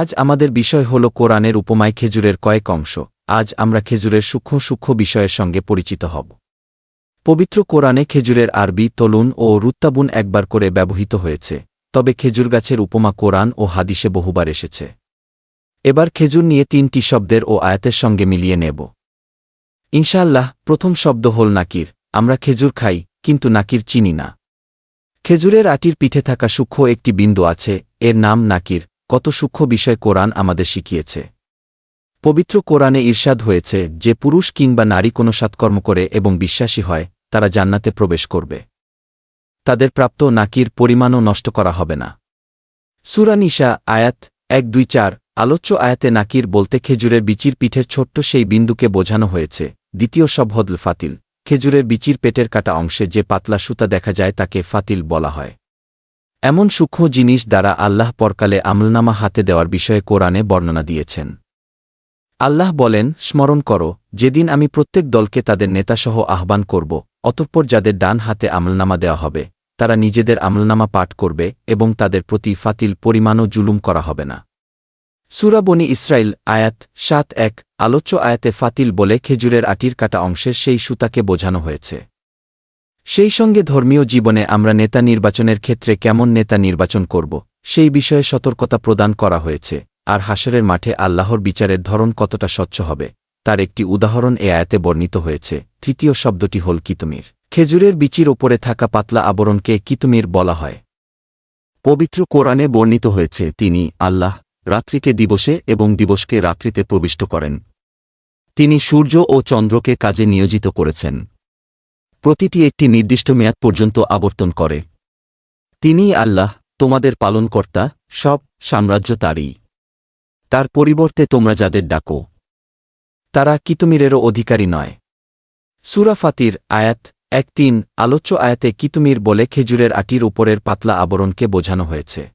আজ আমাদের বিষয় হল কোরআনের উপমায় খেজুরের কয়েক অংশ। আজ আমরা খেজুরের সূক্ষ্ম সূক্ষ্ম বিষয়ের সঙ্গে পরিচিত হব। পবিত্র কোরআনে খেজুরের আরবি, তলুন ও রুত্তাবুন একবার করে ব্যবহৃত হয়েছে। তবে খেজুর গাছের উপমা কোরআন ও হাদিসে বহুবার এসেছে। এবার খেজুর নিয়ে তিনটি শব্দের ও আয়াতের সঙ্গে মিলিয়ে নেব। ইনশাআল্লাহ, প্রথম শব্দ হল নাকির। আমরা খেজুর খাই, কিন্তু নাকির চিনি না। খেজুরের আটির পিঠে থাকা সূক্ষ্ম একটি বিন্দু আছে, এর নাম নাকির। কত সূক্ষ্ম বিষয় কোরআন আমাদের শিখিয়েছে। পবিত্র কোরআনে ঈর্ষাদ হয়েছে যে পুরুষ কিংবা নারী কোনো সৎকর্ম করে এবং বিশ্বাসী হয়, তারা জান্নাতে প্রবেশ করবে। তাদের প্রাপ্ত নাকির পরিমাণও নষ্ট করা হবে না। সুরানিশা আয়াত এক দুই চার, আলোচ্য আয়াতে নাকির বলতে খেজুরের বিচির পিঠের ছোট্ট সেই বিন্দুকে বোঝানো হয়েছে, দ্বিতীয় শব্দল ফাতিল, খেজুরের বিচির পেটের কাটা অংশে যে পাতলা সুতা দেখা যায় তাকে ফাতিল বলা হয়। এমন সূক্ষ্ম জিনিস দ্বারা আল্লাহ পরকালে আমলনামা হাতে দেওয়ার বিষয়ে কোরআনে বর্ণনা দিয়েছেন। আল্লাহ বলেন, স্মরণ করো, যেদিন আমি প্রত্যেক দলকে তাদের নেতাসহ আহ্বান করব, অতঃপর যাদের ডান হাতে আমলনামা দেওয়া হবে, তারা নিজেদের আমলনামা পাঠ করবে এবং তাদের প্রতি ফাতিল পরিমাণও জুলুম করা হবে না। সুরাবনি ইসরায়েল আয়াত সাত এক, আলোচ্য আয়াতে ফাতিল বলে খেজুরের আটির কাটা অংশের সেই সুতাকে বোঝানো হয়েছে। সেই সঙ্গে ধর্মীয় জীবনে আমরা নেতা নির্বাচনের ক্ষেত্রে কেমন নেতা নির্বাচন করব, সেই বিষয়ে সতর্কতা প্রদান করা হয়েছে, আর হাসরের মাঠে আল্লাহর বিচারের ধরন কতটা স্বচ্ছ হবে, তার একটি উদাহরণ এ আয়াতে বর্ণিত হয়েছে, তৃতীয় শব্দটি হল কিতুমির। খেজুরের বিচির ওপরে থাকা পাতলা আবরণকে কিতুমির বলা হয়। পবিত্র কোরআনে বর্ণিত হয়েছে, তিনি আল্লাহ, রাত্রিকে দিবসে এবং দিবসকে রাত্রিতে প্রবিষ্ট করেন। তিনি সূর্য ও চন্দ্রকে কাজে নিয়োজিত করেছেন। প্রতিটি একটি নির্দিষ্ট মেয়াদ পর্যন্ত আবর্তন করে। তিনিই আল্লাহ, তোমাদের পালনকর্তা, সব সাম্রাজ্য তারই। তার পরিবর্তে তোমরা যাদের ডাকো। তারা কিতুমিরেরও অধিকারী নয়। সুরাফাতির আয়াত এক তিন, আলোচ্য আয়াতে কিতুমির বলে খেজুরের আটির উপরের পাতলা আবরণকে বোঝানো হয়েছে।